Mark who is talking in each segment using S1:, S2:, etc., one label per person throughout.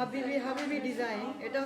S1: হাবিবি হাবিবি ডিজাইন এটা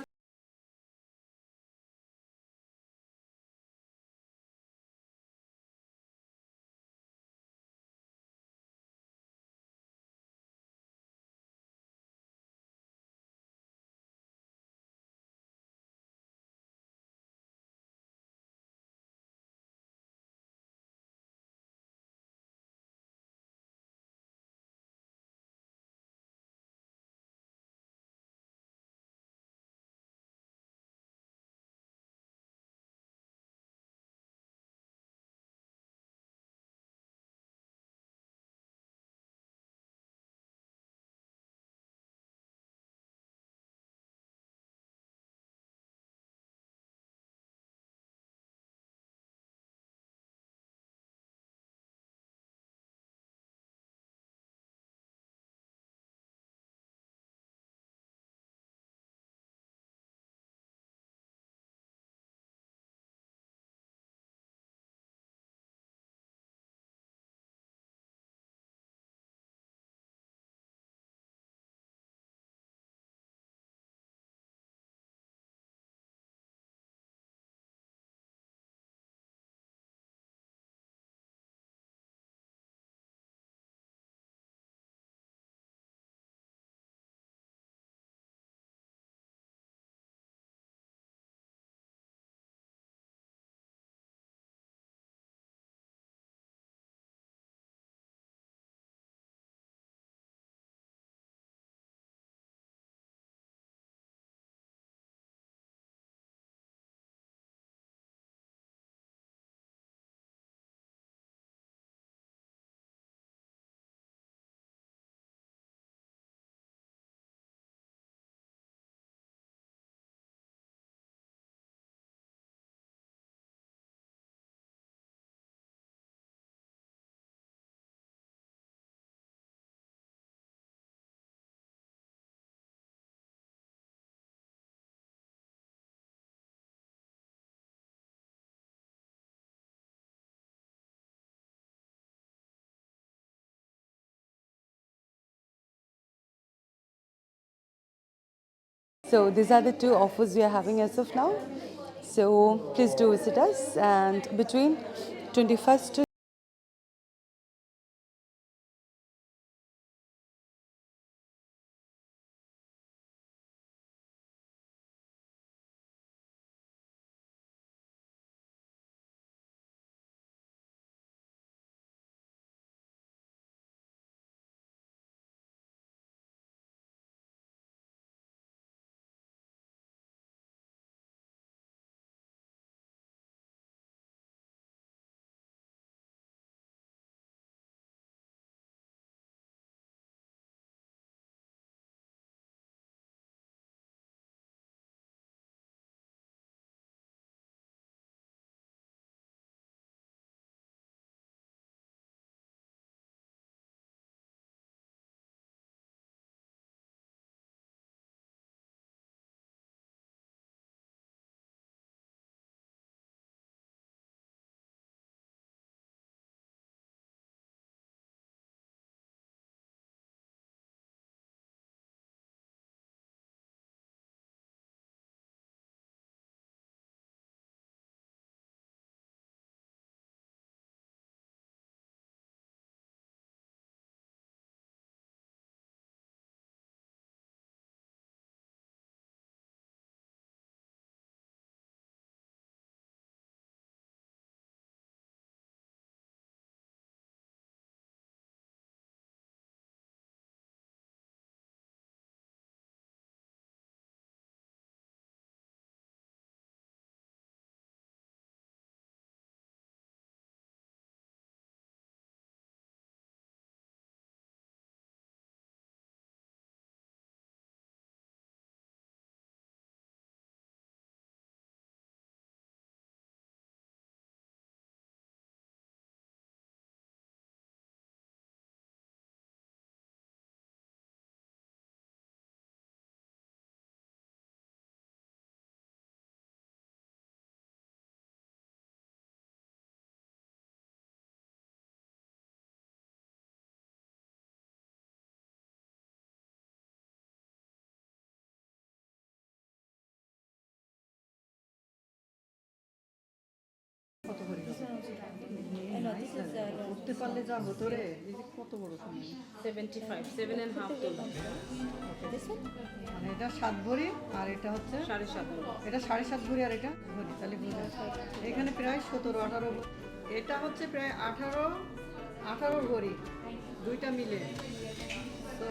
S2: So these are the two offers we are having as of now. So please do visit us and between 21st to
S1: উঠতে পারলে যা হতো রে এই যে কত বড় সোনা
S3: 75, seven and a
S1: মানে এটা সাত ভরি আর এটা হচ্ছে
S3: সাড়ে সাত
S1: এটা সাড়ে সাত ভরি আর এটা ভরি তাহলে এখানে প্রায় সতেরো আঠারো এটা হচ্ছে প্রায় আঠারো আঠারো ভরি দুইটা মিলে। তো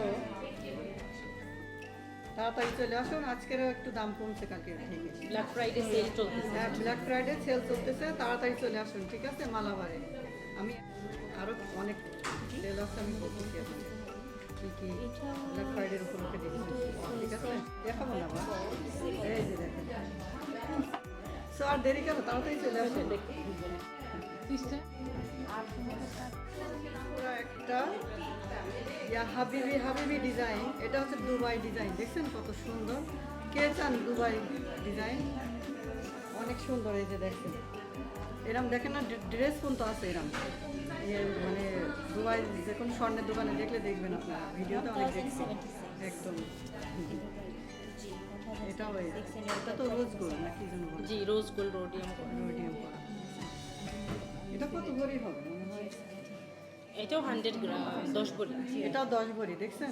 S1: তাড়াতাড়ি চলে আসুন আজকেরও একটু দাম কমছে কালকে থেকে।
S3: Black Friday sale চলতেছে।
S1: হ্যাঁ ব্ল্যাক ফ্রাইডে সেল চলতেছে তাড়াতাড়ি চলে আসুন ঠিক আছে? মালাবারে। আমি আরও অনেক আমি বলতেছি আপনাকে কি কি ব্ল্যাক ফ্রাইডের উপলক্ষে দেখছি ঠিক আছে? দেখাবো না বা এই যে দেখেন। সো আর দেরি কেন? তাড়াতাড়ি চলে পুরো একটা ইয়া হাবিবি হাবিবি ডিজাইন এটা হচ্ছে দুবাই ডিজাইন দেখছেন কত সুন্দর? কে চান দুবাই ডিজাইন অনেক সুন্দর এই যে দেখেন। এরম দেখেন না ড্রেস পর্যন্ত আছে এরম। ইয়ে মানে দুবাই যে কোনো স্বর্ণের দোকানে দেখলে দেখবেন আপনারা। ভিডিওতে অনেক দেখছি। একদম। এটাও এটা তো রোজ গোল্ড না কি জন্য
S3: জি রোজ গোল্ড রোডিয়াম
S1: রোডিয়াম করা এটা কত ভরি হবে? মনে হয়
S3: এটাও হান্ড্রেড গ্রাম দশ ভরি।
S1: এটাও দশ ভরি দেখছেন?